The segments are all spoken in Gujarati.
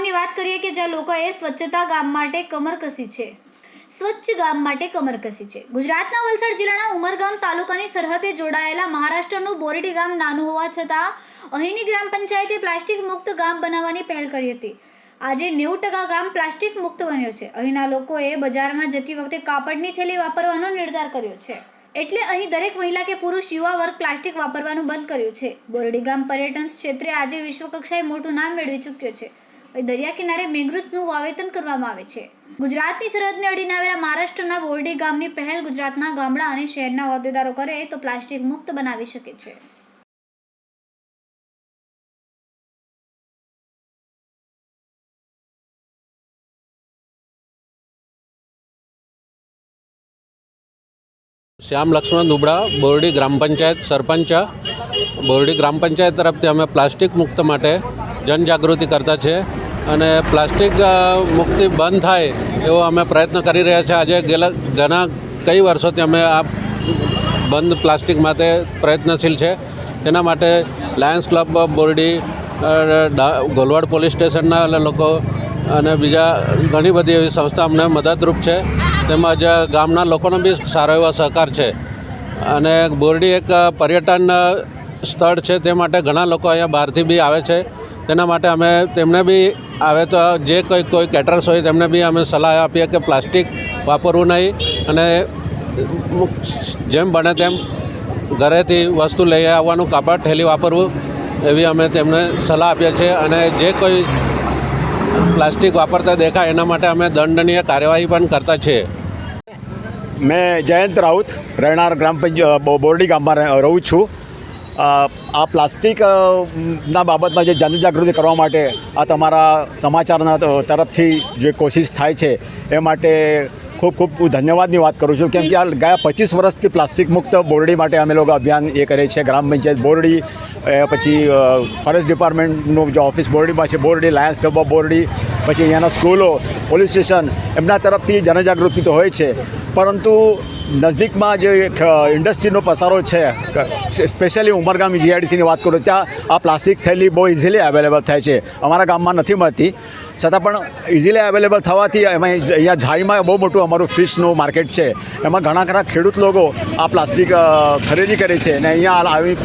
વાત કરીએ કે જ્યાં લોકોએ સ્વચ્છતા ગામ માટે કમર કસી છે. સ્વચ્છ ગામ માટે કમર કસી છે. ગુજરાતના વલસાડ જિલ્લાના ઉમરગામ તાલુકાની સરહદે જોડાયેલા મહારાષ્ટ્રનું બોરડી ગામ નાનું હોવા છતાં અહીંની ગ્રામ પંચાયતે પ્લાસ્ટિક મુક્ત ગામ બનાવવાની પહેલ કરી હતી. આજે નેવું ટકા ગામ પ્લાસ્ટિક મુક્ત બન્યો છે. અહીંના લોકોએ બજારમાં જતી વખતે કાપડની થેલી વાપરવાનો નિર્ધાર કર્યો છે. એટલે અહીં દરેક મહિલા કે પુરુષ, યુવા વર્ગ પ્લાસ્ટિક વાપરવાનું બંધ કર્યું છે. બોરડી ગામ પર્યટન ક્ષેત્રે આજે વિશ્વ કક્ષાએ મોટું નામ મેળવી ચૂક્યો છે. દરિયા કિનારે મેંગ્રુવ્સનું વાવેતન કરવામાં આવે છે. ગુજરાતની સરહદને અડીને આવેલા મહારાષ્ટ્રના બોરડી ગામની પહેલ ગુજરાતના ગામડા અને શહેરના હોદ્દેદારો કરે તો પ્લાસ્ટિક મુક્ત બનાવી શકે છે. શ્યામ લક્ષ્મણ દુબડા બોરડી ગ્રામ પંચાયત સરપંચ. બોરડી ગ્રામ પંચાયત તરફથી અમે પ્લાસ્ટિક મુક્ત માટે જનજાગૃતિ કરતા છે. અને પ્લાસ્ટિક મુક્તિ બંધ થાય એવો અમે પ્રયત્ન કરી રહ્યા છીએ. આજે ગેલા, ઘણા, કઈ વર્ષોથી અમે આ બંધ પ્લાસ્ટિક માટે પ્રયત્નશીલ છે. તેના માટે lions club, Bordi Golwad police સ્ટેશનના લોકો અને બીજા ઘણી બધી એવી સંસ્થા અમને મદદરૂપ છે. તેમજ ગામના લોકોનો બી સારો એવો સહકાર છે. અને બોરડી એક પર્યટન સ્થળ છે. તે માટે ઘણા લોકો અહીંયા બહારથી બી આવે છે. તેના માટે અમે તેમને બી આવે તો જે કોઈ કોઈ કેટરર્સ હોય તેમને બી અમે સલાહ આપીએ કે પ્લાસ્ટિક વાપરવું નહીં અને જેમ બને તેમ ઘરેથી વસ્તુ લઈ આવવાનું કાપડ ઠેલી વાપરવું એવી અમે તેમને સલાહ આપીએ છીએ અને જે કોઈ પ્લાસ્ટિક વાપરતા દેખાય એના માટે અમે દંડનીય કાર્યવાહી પણ કરતા છીએ. મેં જયંત રાઉત રહેણાર ગ્રામ પંચાયત બોરડી ગામમાં રહે- છું. આ પ્લાસ્ટિકના બાબતમાં જે જનજાગૃતિ કરવા માટે આ તમારા સમાચારના તરફથી જે કોશિશ થાય છે, એ માટે ખૂબ ખૂબ હું ધન્યવાદની વાત કરું છું. કેમ કે આ ગયા પચીસ વર્ષથી પ્લાસ્ટિક મુક્ત બોરડી માટે અમે લોકો અભિયાન એ કરીએ છીએ ગ્રામ પંચાયત બોરડી પછી ફોરેસ્ટ ડિપાર્ટમેન્ટનું જે ઓફિસ બોરડીમાં છે, બોરડી, લાયન્સ ઓફ બોરડી, પછી અહીંયાના સ્કૂલો, પોલીસ સ્ટેશન, એમના તરફથી જનજાગૃતિ તો હોય છે. પરંતુ નજદીકમાં જે ઇન્ડસ્ટ્રીનો પસારો છે સ્પેશિયલી ઉમરગામ જીઆઈડીસીની વાત કરું ત્યાં આ પ્લાસ્ટિક થેલી બહુ ઇઝીલી અવેલેબલ થાય છે. અમારા ગામમાં નથી મળતી. છતાં પણ ઇઝીલી અવેલેબલ થવાથી એમાં અહીંયા ઝાઈમાં બહુ મોટું અમારું ફિશનું માર્કેટ છે. એમાં ઘણા ખરા ખેડૂત લોકો આ પ્લાસ્ટિક ખરીદી કરે છે અને અહીંયા આવી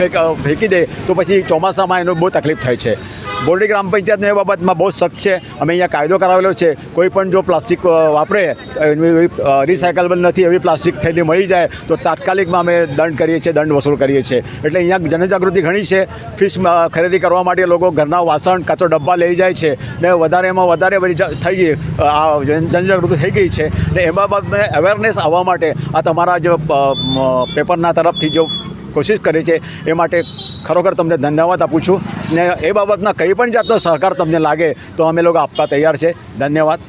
ફેંકી દે તો પછી ચોમાસામાં એનો બહુ તકલીફ થાય છે. બોરડી ગ્રામ પંચાયતને એ બાબતમાં બહુ સખ્ત છે. અમે અહીંયા કાયદો કરાવેલો છે. કોઈ પણ જો પ્લાસ્ટિક વાપરે એવી રિસાયકલેબલ નથી, એવી પ્લાસ્ટિક થયેલી મળી જાય, તો તાત્કાલિકમાં અમે દંડ કરીએ છીએ, દંડ વસૂલ કરીએ છીએ. એટલે અહીંયા જનજાગૃતિ ઘણી છે. ફિશ ખરીદી કરવા માટે લોકો ઘરના વાસણ કાં તો ડબ્બા લઈ જાય છે ને વધારેમાં વધારે બધી થઈ ગઈ આ જનજાગૃતિ થઈ ગઈ છે. ને એ બાબતને અવેરનેસ આવવા માટે આ તમારા જે પેપરના તરફથી જો કોશિશ કરી છે, એ માટે ખરેખર તમને ધન્યવાદ આપું છું. ને એ બાબતમાં કંઈ પણ જાતનો સહકાર તમને લાગે તો અમે લોકો આપવા તૈયાર છે. ધન્યવાદ.